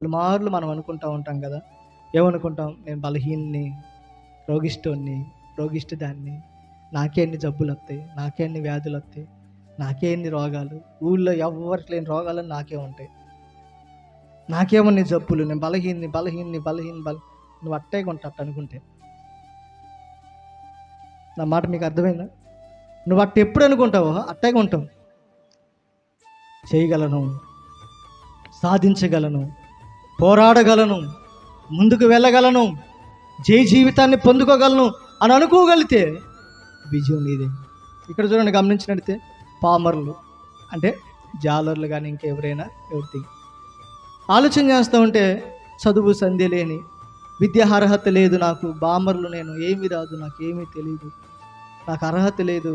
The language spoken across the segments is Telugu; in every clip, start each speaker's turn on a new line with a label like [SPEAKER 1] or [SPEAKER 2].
[SPEAKER 1] పలుమార్లు మనం అనుకుంటా ఉంటాం కదా. ఏమనుకుంటాం? నేను బలహీన్ని రోగిష్టోన్ని రోగిష్ట దాన్ని నాకే ఎన్ని జబ్బులు వస్తాయి నాకే ఎన్ని వ్యాధులు వస్తాయి నాకే ఎన్ని రోగాలు ఊళ్ళో ఎవరికి లేని రోగాలు నాకే ఉంటాయి. నాకేమన్నీ జబ్బులు? నేను బలహీన్ని బలహీన్ని బలహీన బల నువ్వు అట్టే కొంటట్టు అనుకుంటే. నా మాట మీకు అర్థమైందా? నువ్వు అట్ట ఎప్పుడు అనుకుంటావో అట్టే ఉంటావు చేయగలను సాధించగలను పోరాడగలను ముందుకు వెళ్ళగలను జై జీవితాన్ని పొందుకోగలను అని అనుకోగలిగితే విజయం నీదే. ఇక్కడ చూడండి గమనించినట్టే పామర్లు అంటే జాలర్లు కానీ ఇంకెవరైనా ఎవరి ఆలోచన చేస్తూ ఉంటే చదువు సంధి లేని విద్య అర్హత లేదు నాకు బామర్లు నేను ఏమి రాదు నాకు ఏమీ తెలియదు నాకు అర్హత లేదు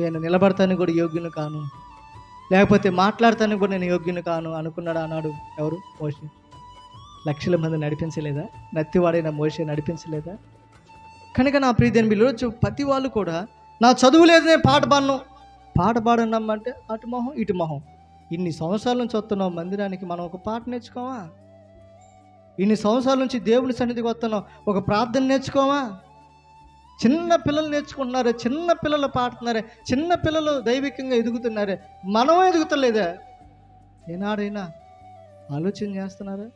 [SPEAKER 1] నేను నిలబడతానికి కూడా యోగ్యుని కాను. లేకపోతే మాట్లాడతానికి కూడా నేను యోగ్యుని కాను అనుకున్నాడు అన్నాడు ఎవరు? మోషి. లక్షల మంది నడిపించలేదా? నత్తివాడైన మోసే నడిపించలేదా? కనుక నా ప్రియదని మీరు ప్రతి వాళ్ళు కూడా నా చదువు లేదు నేను పాట పాడను. పాట పాడనమ్మంటే అటు మొహం ఇటు మొహం. ఇన్ని సంవత్సరాల నుంచి వస్తున్నాం మందిరానికి మనం ఒక పాట నేర్చుకోవా? ఇన్ని సంవత్సరాల నుంచి దేవుని సన్నిధికి వస్తున్నాం ఒక ప్రార్థన నేర్చుకోవా? చిన్న పిల్లలు నేర్చుకుంటున్నారే చిన్న పిల్లలు పాడుతున్నారే చిన్న పిల్లలు దైవికంగా ఎదుగుతున్నారే మనం ఎదుగుతలేదే. ఏనాడైనా ఆలోచన చేస్తున్నారా?